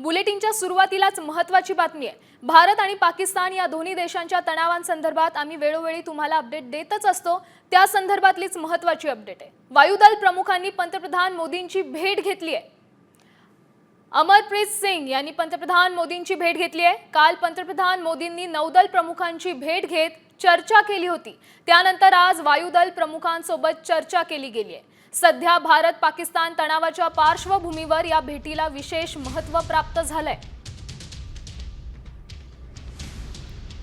बुलेटिनच्या सुरुवातीलाच महत्त्वाची बातमी आहे. भारत आणि पाकिस्तान या दोन्ही देशांच्या तणावांसंदर्भात आम्ही वेळोवेळी तुम्हाला अपडेट देतच असतो. त्या संदर्भातलीच महत्त्वाची अपडेट आहे. वायुदल प्रमुखांनी पंतप्रधान मोदींची भेट घेतली आहे. अमरप्रीत सिंग यांनी पंतप्रधान मोदींची भेट घेतली आहे. काल पंतप्रधान मोदींनी नौदल प्रमुखांची भेट घेत चर्चा केली होती. त्यानंतर आज वायुदल प्रमुखांसोबत चर्चा केली गेली आहे. सध्या भारत पाकिस्तान तणावाच्या पार्श्वभूमीवर या भेटीला विशेष महत्त्व प्राप्त झालंय.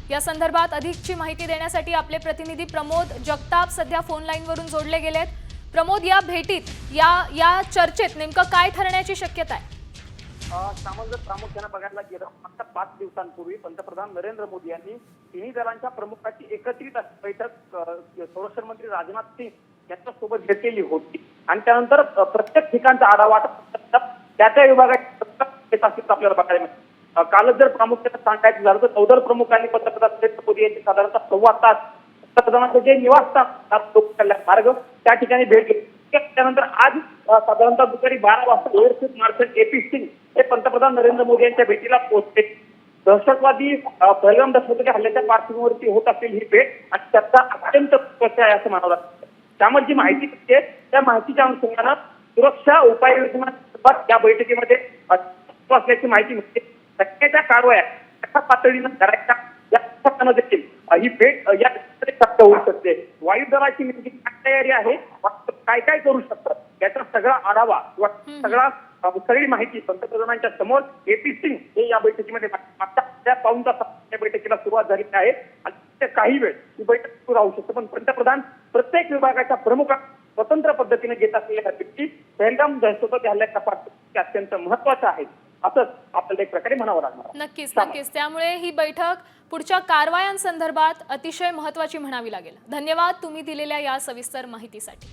या संदर्भात अधिकची माहिती देण्यासाठी आपले प्रतिनिधी प्रमोद जगताप सध्या फोन लाईनवरून जोडले गेलेत. प्रमोद या भेटीत या या चर्चेत नेमकं काय ठरण्याची शक्यता आहे? अ, जर प्रामुख्याने बघायला गेलं आता पाच दिवसांपूर्वी पंतप्रधान नरेंद्र मोदी यांनी तिन्ही दलांच्या प्रमुखाची एकत्रित बैठक संरक्षण मंत्री राजनाथ सिंग यांच्यासोबत घेतलेली होती. आणि त्यानंतर प्रत्येक ठिकाणचा आढावा त्या त्या विभागाची आपल्याला बघायला मिळतं कालच जर प्रामुख्याने सांगायचं झालं तर नौदल प्रमुखांनी पंतप्रधान नरेंद्र मोदी यांची साधारणतः सव्वा तास पंतप्रधानांचे जे निवासस्थान लोक कल्याण मार्ग त्या ठिकाणी भेट घेतली. त्यानंतर आज साधारणतः दुपारी बारा वाजता air marshal A P Singh हे पंतप्रधान नरेंद्र मोदी यांच्या भेटीला पोहोचले. दहशतवादी पहलगाम दहशतवादी हल्ल्याच्या पार्श्वभूमीवरती होत असलेली ही भेट आणि त्याचा अत्यंत आहे असं म्हणावं लागतं. त्यामुळे जी माहिती मिळते त्या माहितीच्या अनुषंगानं सुरक्षा उपाययोजनांसंदर्भात या बैठकीमध्ये असल्याची माहिती मिळते. सध्याच्या कारवाया कशा पातळीनं करायच्या या देखील ही भेट या प्राप्त होऊ शकते. वायुदलाची नेमकी काय तयारी आहे? काय काय करू शकतात? याचा सगळा आढावा किंवा सगळा सगळी माहिती पंतप्रधानांच्या समोर. ए पी सिंग हे या बैठकीमध्ये मागच्या पाऊन तासात या बैठकीला सुरुवात झाली आहे. आणि काही वेळ ही बैठक सुरू राहू शकते. पण पंतप्रधान प्रत्येक विभागाच्या प्रमुख स्वतंत्र पद्धतीने घेत असलेल्या व्यक्ती पहलगाम दहशतवादी हल्ल्याच्या पार्श्वभूमीवर अत्यंत महत्वाचं आहे. असंच आपल्याला एक प्रकारे म्हणावं लागणार. नक्कीच नक्कीच. त्यामुळे ही बैठक पुढच्या कारवायांसंदर्भात अतिशय महत्त्वाची म्हणावी लागेल. धन्यवाद तुम्ही दिलेल्या या सविस्तर माहितीसाठी.